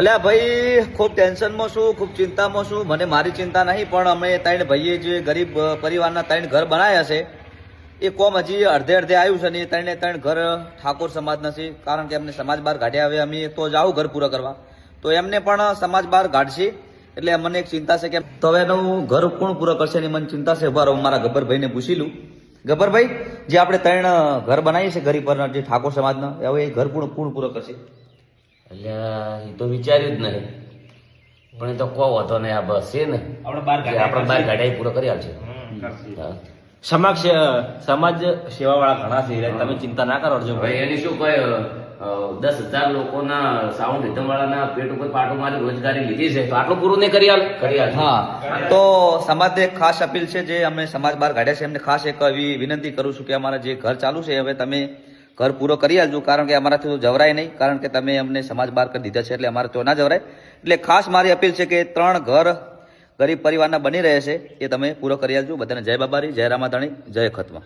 અલ્યા ભાઈ, ખૂબ ટેન્શનમાં છું, ખૂબ ચિંતામાં છું. મને મારી ચિંતા નહીં, પણ અમે ત્રણ ભાઈએ જે ગરીબ પરિવારના ત્રણ ઘર બનાવ્યા છે, એ કોમ હજી અડધે અડધે આવ્યું છે ને ત્રણે ત્રણ ઘર ઠાકોર સમાજના છે. કારણ કે અમને સમાજ બહાર કાઢ્યા હવે અમે તો જાઉં ઘર પૂરા કરવા. તો એમને પણ સમાજ બહાર કાઢશે. એટલે મને એક ચિંતા છે કે તો હવે એનું ઘર કોણ પૂરા કરશે એની મને ચિંતા છે. ઊભા હું મારા ગબ્બરભાઈને પૂછી લઉં. ગબ્બરભાઈ, જે આપણે ત્રણ ઘર બનાવીએ છીએ ગરીબ પરના જે ઠાકોર સમાજના, હવે એ ઘર કોણ કોણ પૂરો કરશે? એટલે એ તો વિચાર્યું જ નહીં. પણ એ તો કો વાંધો નહીં આ બસ છે ને? આપણે બાર ગાડી પૂરો કરી આવશે સમક્ષ સમાજ સમાજ સેવા વાળા ઘણા છે તમે ચિંતા ના કરો અર્જુન ભાઈ એની શું કહે દસ હજાર લોકોના સાઉન્ડ રિધમ વાળાના પેટ ઉપર પાટો મારી રોજગારી લીધી છે તો આટલું પૂરું નહીં કરી કરી હા તો સમાજને એક ખાસ અપીલ છે જે અમે સમાજ બહાર કાઢ્યા છે એમને ખાસ એક એવી વિનંતી કરું છું કે અમારા જે ઘર ચાલુ છે હવે તમે ઘર પૂરો કરી આલજો, કારણ કે અમારાથી તો જવરાય નહીં, કારણ કે તમે અમને સમાજ બહાર કરી દીધા છે, એટલે અમારે તો ના જવરાય. એટલે ખાસ મારી અપીલ છે કે ત્રણ ઘર ગરીબ પરિવારના બની રહે છે, એ તમે પૂરો કરી આલજો. બધાને જય બાબારી, જય રામાધાણી, જય ખતમા